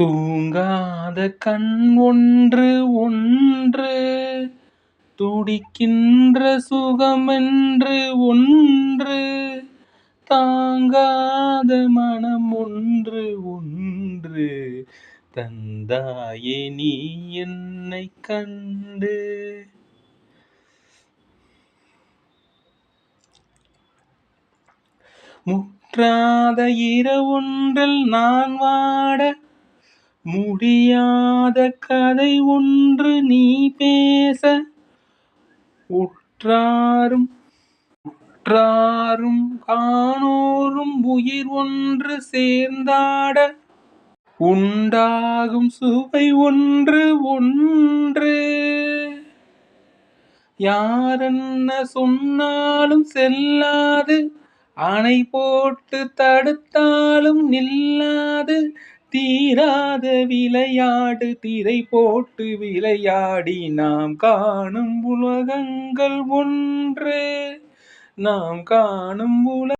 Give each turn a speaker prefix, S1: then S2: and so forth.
S1: தூங்காத கண் ஒன்று ஒன்று துடிக்கின்ற சுகமென்று ஒன்று தாங்காத மனம் ஒன்று ஒன்று. தந்தாயே நீ என்னை கண்டு. முற்றாத இரவொன்றில் நான் வாட முடியாத கதை ஒன்று நீ பேச. உற்றாரும் உற்றாரும் காணோரும் உயிர் ஒன்று சேர்ந்தாட. உண்டாகும் சுவை ஒன்று ஒன்று. யாரென்ன சொன்னாலும் செல்லாது. அணை போட்டு தடுத்தாலும் நில்லா தீராத விளையாடு திரை போட்டு விளையாடி நாம் காணும் உலகங்கள் ஒன்று. நாம் காணும் உல